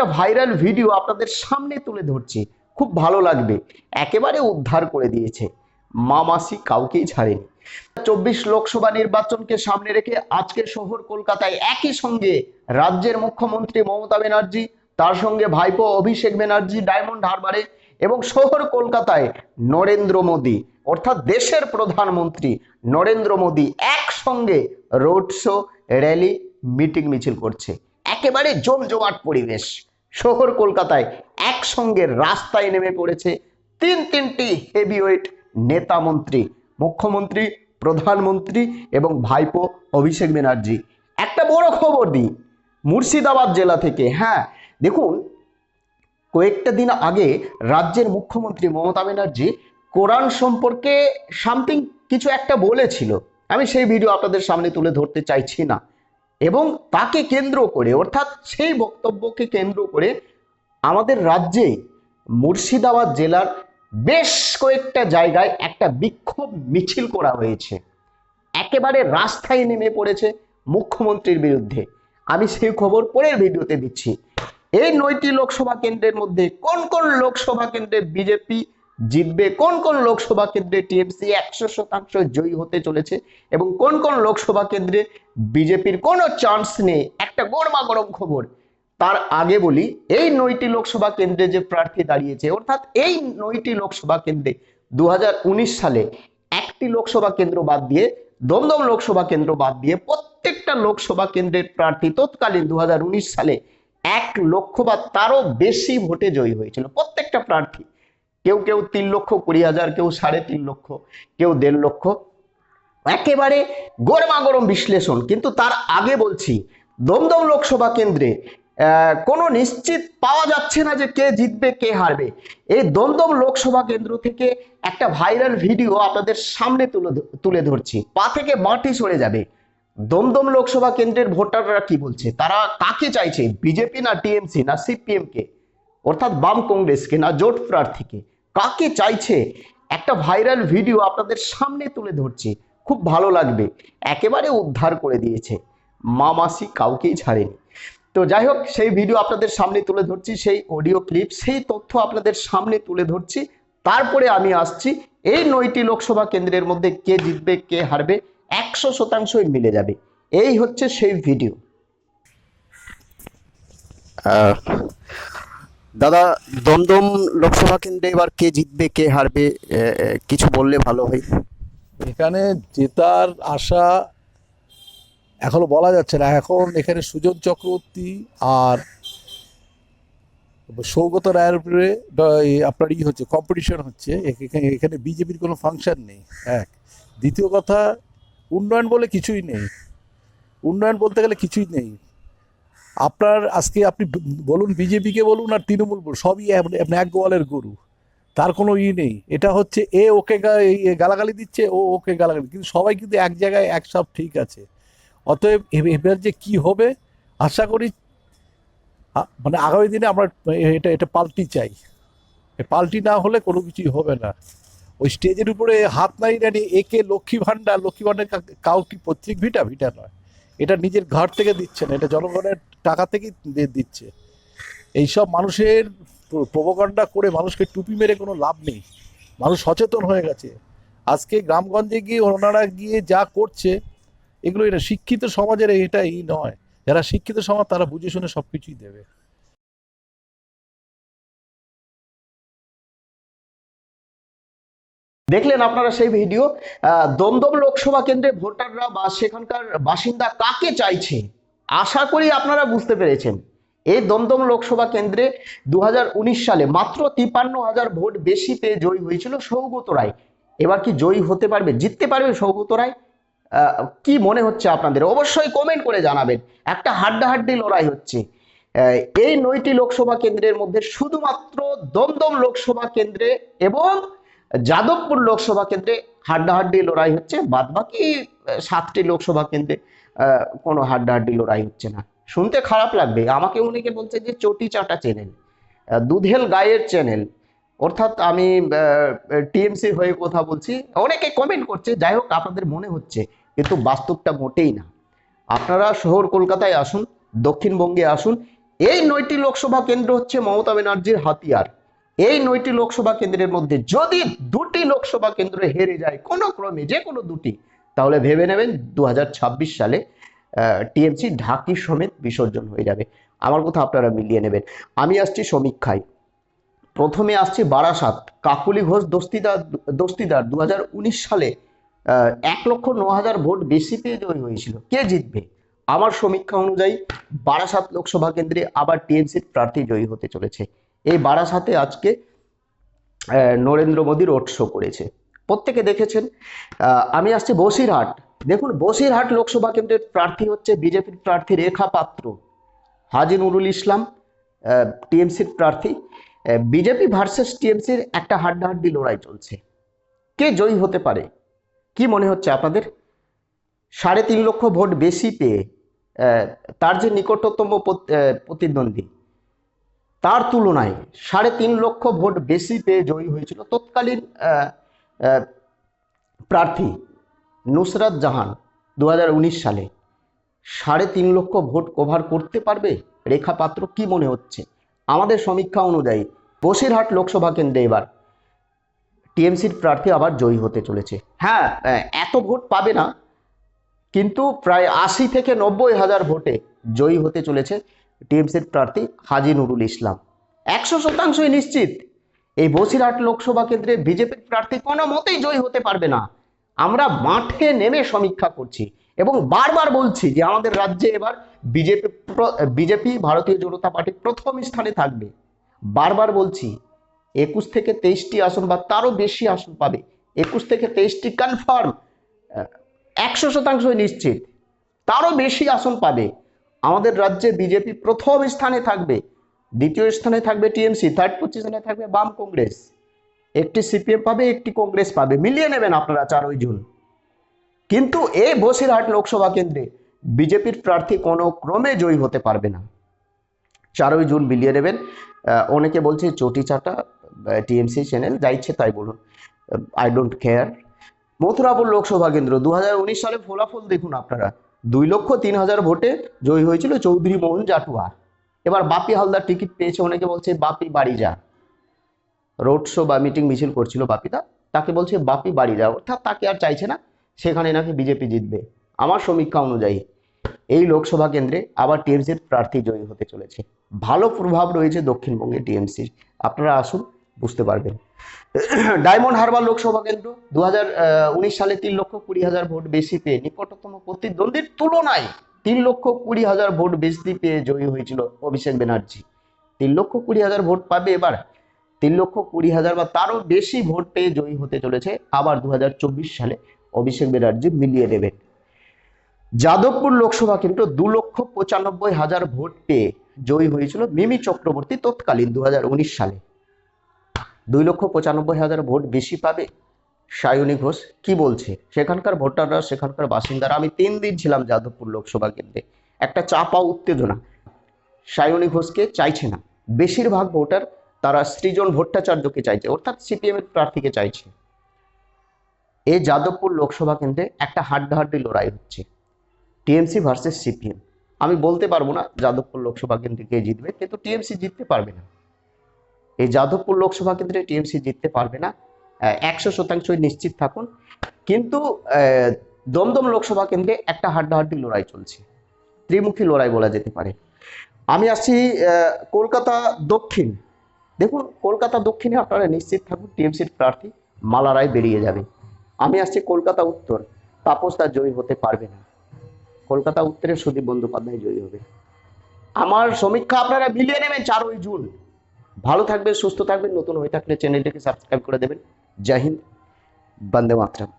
একটা viral video আপনাদের সামনে তুলে ধরছি। খুব ভালো লাগবে। একেবারে উদ্ধার করে দিয়েছে। মামাসি কাউকেই ছাড়েনি। চব্বিশ লোকসভা নির্বাচনকে সামনে রেখে আজকে শহর কলকাতায় একই সঙ্গে রাজ্যের মুখ্যমন্ত্রী মমতা ব্যানার্জি, তার সঙ্গে ভাইপো অভিষেক ব্যানার্জি, ডায়মন্ড হারবারে এবং শহর কলকাতায় নরেন্দ্র মোদী। অর্থাৎ দেশের প্রধানমন্ত্রী নরেন্দ্র মোদী একসঙ্গে রোড শো, র্যালি, মিটিং মিছিল করছে। একেবারে জমজমাট পরিবেশ। শহর কলকাতায় একসঙ্গে রাস্তায় নেমে পড়েছে তিন তিনটি হেভিওয়েট নেতা মন্ত্রী, মুখ্যমন্ত্রী, প্রধানমন্ত্রী এবং ভাইপো অভিষেক ব্যানার্জি। একটা বড় খবর দিই, মুর্শিদাবাদ জেলা থেকে। হ্যাঁ দেখুন, কয়েকটা দিন আগে রাজ্যের মুখ্যমন্ত্রী মমতা ব্যানার্জি কোরআন সম্পর্কে সামথিং কিছু একটা বলেছিল। আমি সেই ভিডিও আপনাদের সামনে তুলে ধরতে চাইছি না। এবং তাকে কেন্দ্র করে, অর্থাৎ সেই বক্তব্যকে কেন্দ্র করে আমাদের রাজ্যে মুর্শিদাবাদ জেলার বেশ কয়েকটা জায়গায় একটা বিক্ষোভ মিছিল করা হয়েছে। একেবারে রাস্তায় নেমে পড়েছে মুখ্যমন্ত্রীর বিরুদ্ধে। আমি সেই খবর পরের ভিডিওতে দিচ্ছি। এই নয়টি লোকসভা কেন্দ্রের মধ্যে কোন কোন লোকসভা কেন্দ্রে বিজেপি জিতবে? কোন কোন লোকসভা কেন্দ্রে টিএমসি একশো শতাংশ জয়ী হতে চলেছে? এবং কোন কোন লোকসভা কেন্দ্রে বিজেপির কোনো চান্স নেই? একটা গরমা গরম খবর। তার আগে বলি, এই নয়টি লোকসভা কেন্দ্রে যে প্রার্থী দাঁড়িয়েছে, অর্থাৎ এই নয়টি লোকসভা কেন্দ্রে দু হাজার উনিশ সালে একটি লোকসভা কেন্দ্র বাদ দিয়ে, দমদম লোকসভা কেন্দ্র বাদ দিয়ে প্রত্যেকটা লোকসভা কেন্দ্রের প্রার্থী তৎকালীন দু হাজার উনিশ সালে এক লক্ষ বা তারও বেশি ভোটে জয়ী হয়েছিল। প্রত্যেকটা প্রার্থী। কেউ কেউ তিন লক্ষ, কুড়ি হাজার, কেউ সাড়ে তিন লক্ষ, কেউ দেড় লক্ষ। একেবারে গরমা গরম বিশ্লেষণ। কিন্তু তার আগে বলছি, দমদম লোকসভা কেন্দ্রে কোনো নিশ্চিত পাওয়া যাচ্ছে না যে কে জিতবে, কে হারবে। এই দমদম লোকসভা কেন্দ্র থেকে একটা ভাইরাল ভিডিও আপনাদের সামনে তুলে তুলে ধরছি। পা থেকে মাটি সরে যাবে। দমদম লোকসভা কেন্দ্রের ভোটাররা কি বলছে? তারা কাকে চাইছে? বিজেপি না টিএমসি না সিপিএম কে অর্থাৎ বাম কংগ্রেসকে না জোট প্রার্থীকে? কাকে চাইছে? একটা ভাইরাল ভিডিও আপনাদের সামনে তুলে ধরছি। খুব ভালো লাগবে। একেবারে উদ্ধার করে দিয়েছে। মামাসি কাউকেই ছাড়েনি। তো যাই হোক, সেই ভিডিও আপনাদের সামনে তুলে ধরছি, সেই অডিও ক্লিপ, সেই তথ্য আপনাদের সামনে তুলে ধরছি। তারপরে আমি আসছি এই নয়টি লোকসভা কেন্দ্রের মধ্যে কে জিতবে, কে হারবে, একশো শতাংশই মিলে যাবে। এই হচ্ছে সেই ভিডিও। দাদা, দমদম লোকসভা কেন্দ্রে এবার কে জিতবে, কে হারবে কিছু বললে ভালো হয়। এখানে জেতার আশা এখনও বলা যাচ্ছে না। এখন এখানে সুজন চক্রবর্তী আর সৌগত রায়ের উপরে আপনার ই হচ্ছে কম্পিটিশন হচ্ছে। এখানে এখানে বিজেপির কোনো ফাংশন নেই, এক। দ্বিতীয় কথা, উন্নয়ন বলে কিছুই নেই। উন্নয়ন বলতে গেলে কিছুই নেই। আপনার আজকে আপনি বলুন বিজেপিকে বলুন আর তৃণমূল বলুন, সবই এক- গোয়ালের গরু। তার কোনো ই নেই। এটা হচ্ছে এ ওকে গালাগালি দিচ্ছে, ও ওকে গালাগালি, কিন্তু সবাই কিন্তু এক জায়গায় এক সব ঠিক আছে। অতএব এবার যে কি হবে, আশা করি মানে আগামী দিনে আমরা এটা এটা পাল্টি চাই। পাল্টি না হলে কোনো কিছুই হবে না। ওই স্টেজের উপরে হাত নাই জানি একে লক্ষ্মী ভাণ্ডার লক্ষ্মী ভাণ্ডার কাউকে পৈতৃক ভিটা ভিটা নয়। এটা নিজের ঘর থেকে দিচ্ছে না, এটা জনগণের টাকা থেকেই দি- দিচ্ছে। এইসব মানুষের প্রবকাণ্ডা করে মানুষকে টুপি মেরে কোনো লাভ নেই। মানুষ সচেতন হয়ে গেছে। আজকে গ্রামগঞ্জে গিয়ে ওনারা গিয়ে যা করছে, এগুলো এটা শিক্ষিত সমাজের এটা এই নয়। যারা শিক্ষিত সমাজ, তারা বুঝে শুনে সব কিছুই দেবে। দেখলেন আপনারা সেই ভিডিও। দমদম লোকসভা কেন্দ্রে ভোটাররা বা সেখানকার বাসিন্দা কাকে চাইছে? আশা করি আপনারা বুঝতে পেরেছেন। এই দমদম লোকসভা কেন্দ্রে দু হাজার উনিশ সালে মাত্র তিপান্ন হাজার ভোট বেশি পেয়ে জয়ী হয়েছিল সৌগত রায়। এবার কি জয়ী হতে পারবে, জিততে পারবে সৌগত রায়? কি মনে হচ্ছে আপনাদের? অবশ্যই কমেন্ট করে জানাবেন। একটা হাড্ডাহাড্ডি লড়াই হচ্ছে। এই নয়টি লোকসভা কেন্দ্রের মধ্যে শুধুমাত্র দমদম লোকসভা কেন্দ্রে এবং যাদবপুর লোকসভা কেন্দ্রে হাড্ডাহাড্ডি লড়াই হচ্ছে। বাদ বাকি সাতটি লোকসভা কেন্দ্রে কোনো হাড্ডাহাড্ডি লড়াই হচ্ছে না। শুনতে খারাপ লাগবে। আমাকে অনেকে বলছে যে চটি চাটা চ্যানেল দুধেল গায়ের চ্যানেল অর্থাৎ আমি টিএমসি হয়ে কথা বলছি। অনেকে কমেন্ট করছে, যাই হোক আপনাদের মনে হচ্ছে, কিন্তু বাস্তবটা মোটেই না। আপনারা শহর কলকাতায় আসুন, দক্ষিণবঙ্গে আসুন। এই নয়টি লোকসভা কেন্দ্র হচ্ছে মমতা ব্যানার্জির হাতিয়ার। এই নয়টি লোকসভা কেন্দ্রের মধ্যে যদি দুটি লোকসভা কেন্দ্রে হেরে যায়, কোনো ক্রমে, যে কোনো দুটি তাহলে ভেবে নেবেন দু হাজার ছাব্বিশ সালে টিএমসি ঢাকি সমেত বিসর্জন হয়ে যাবে। আমার কথা আপনারা মিলিয়ে নেবেন। আমি আসছি সমীক্ষায়। প্রথমে আসছি বারাসাত। কাকুলি ঘোষ দস্তিদার দস্তিদার দু হাজার উনিশ সালে এক লক্ষ ন হাজার ভোট বেশি পেয়ে জয়ী হয়েছিল। কে জিতবে? আমার সমীক্ষা অনুযায়ী বারাসাত লোকসভা কেন্দ্রে আবার টিএমসির প্রার্থী জয়ী হতে চলেছে। এই বারাসাতে আজকে নরেন্দ্র মোদী রোড শো করেছে। প্রত্যেকে দেখেছেন আমি আসছি বসিরহাট। দেখুন, বসিরহাট লোকসভা কেন্দ্রের প্রার্থী হচ্ছে বিজেপির প্রার্থী রেখা পাত্র, হাজি নুরুল ইসলাম টিএমসির প্রার্থী। বিজেপি ভার্সেস টিএমসির একটা হাড্ডাহাড্ডি লড়াই চলছে। কে জয়ী হতে পারে? কি মনে হচ্ছে আপনাদের? সাড়ে তিন লক্ষ ভোট বেশি পেয়ে তার যে নিকটতম প্রতিদ্বন্দ্বী, তার তুলনায় সাড়ে তিন লক্ষ ভোট বেশি পেয়ে জয়ী হয়েছিল তৎকালীন প্রার্থী নুসরাত জাহান দু হাজার উনিশ সালে সাড়ে তিন লক্ষ ভোট কভার করতে পারবে? রেখা পাত্র কি মনে হচ্ছে? আমাদের সমীক্ষা অনুযায়ী বসিরহাট লোকসভা কেন্দ্রে এবার টিএমসির প্রার্থী আবার জয়ী হতে চলেছে। হ্যাঁ এত ভোট পাবে না, কিন্তু প্রায় আশি থেকে নব্বই হাজার ভোটে জয়ী হতে চলেছে টিএমসির প্রার্থী হাজি নুরুল ইসলাম। একশো শতাংশই নিশ্চিত এই বসিরহাট লোকসভা কেন্দ্রে বিজেপির প্রার্থী কোনো মতেই জয়ী হতে পারবে না। আমরা মাঠে নেমে সমীক্ষা করছি এবং বারবার বলছি যে আমাদের রাজ্যে এবার বিজেপি বিজেপি, ভারতীয় জনতা পার্টি প্রথম স্থানে থাকবে। বারবার বলছি, একুশ থেকে তেইশটি আসন বা তারও বেশি আসন পাবে। একুশ থেকে তেইশটি কনফার্ম একশো শতাংশই নিশ্চিত। তারও বেশি আসন পাবে। আমাদের রাজ্যে বিজেপি প্রথম স্থানে থাকবে। দ্বিতীয় স্থানে থাকবে টিএমসি থার্ড পজিশনে থাকবে বাম কংগ্রেস। একটি সিপিএম পাবে, একটি কংগ্রেস পাবে। মিলিয়ে নেবেন আপনারা চারই জুন। কিন্তু এই বসিরহাট লোকসভা কেন্দ্রে বিজেপির প্রার্থী কোনো ক্রমে জয়ী হতে পারবে না। চারই জুন মিলিয়ে নেবেন। অনেকে বলছে চটি চাটা টিএমসি চ্যানেল যা ইচ্ছে তাই বলুন। I don't care Mathurapur Lok Sabha কেন্দ্র দু হাজার উনিশ সালে ফলাফল দেখুন আপনারা। দুই লক্ষ তিন হাজার ভোটে জয়ী হয়েছিল চৌধুরী মোহন জাটুয়া এবার বাপি হালদার টিকিট পেয়েছে অনেকে বলছে, বাপি, বাড়ি যা। রোড শো বা মিটিং মিছিল করছিল বাপিদা তাকে বলছে, বাপি, বাড়ি যা। অর্থাৎ তাকে আর চাইছে না, সেখানে নাকি বিজেপি জিতবে। আমার সমীক্ষা অনুযায়ী এই লোকসভা কেন্দ্রে আবার টিএমসির প্রার্থী জয়ী হতে চলেছে। ভালো প্রভাব রয়েছে দক্ষিণবঙ্গে টিএমসির আপনারা আসুন, বুঝতে পারবেন। ডায়মন্ড হারবার লোকসভা কেন্দ্র দু হাজার উনিশ সালে তিন লক্ষ কুড়ি হাজার ভোট বেশি পেয়ে নিকটতম প্রতিদ্বন্দ্বীর তুলনায় তিন লক্ষ কুড়ি হাজার ভোট বেশি পেয়ে জয়ী হয়েছিল অভিষেক ব্যানার্জি। তিন লক্ষ কুড়ি হাজার ভোট পাবে এবার। তিন লক্ষ কুড়ি হাজার বা তারও বেশি ভোট পেয়ে জয়ী হতে চলেছে আবার দু সালে অভিষেক ব্যানার্জি মিলিয়ে দেবেন। যাদবপুর লোকসভা কেন্দ্র দু লক্ষ পঁচানব্বই হাজার ভোট পেয়ে জয়ী হয়েছিল মিমি চক্রবর্তী তৎকালীন দু হাজার উনিশ সালে। দুই লক্ষ পঁচানব্বই হাজার ভোট বেশি পাবে সায়নী ঘোষ, কি বলছে? সেখানকার ভোটাররা, সেখানকার বাসিন্দারা, আমি তিন দিন ছিলাম যাদবপুর লোকসভা কেন্দ্রে। একটা চাপা উত্তেজনা। সায়নী ঘোষকে চাইছে না। বেশিরভাগ ভোটার তারা সৃজন ভট্টাচার্যকে চাইছে, অর্থাৎ সিপিএম এর প্রার্থীকে চাইছে। এই যাদবপুর লোকসভা কেন্দ্রে একটা হাড্ডাহাড্ডি লড়াই হচ্ছে। TMC versus CPM. আমি বলতে পারব না যাদবপুর লোকসভা কেন্দ্রে কে জিতবে, কিন্তু টিএমসি জিততে পারবে না। এই যাদবপুর লোকসভা কেন্দ্রে টিএমসি জিততে পারবে না একশো শতাংশই নিশ্চিত থাকুন। কিন্তু দমদম লোকসভা কেন্দ্রে একটা হাড্ডাহাড্ডি লড়াই চলছে। ত্রিমুখী লড়াই বলা যেতে পারে। আমি আসছি কলকাতা দক্ষিণ। দেখুন, কলকাতা দক্ষিণে আপনারা নিশ্চিত থাকুন, টিএমসির প্রার্থী মালা রায় বেরিয়ে যাবে। আমি আসছি কলকাতা উত্তর। তাপস তার জয়ী হতে পারবে না। কলকাতা উত্তরে সুদীপ বন্দ্যোপাধ্যায় জয়ী হবে। আমার সমীক্ষা আপনারা মিলিয়ে নেবেন চারই জুন। ভালো থাকবেন, সুস্থ থাকবেন, নতুন হয়ে থাকলে চ্যানেলটিকে সাবস্ক্রাইব করে দেবেন। জয় হিন্দ, বন্দে মাতরম।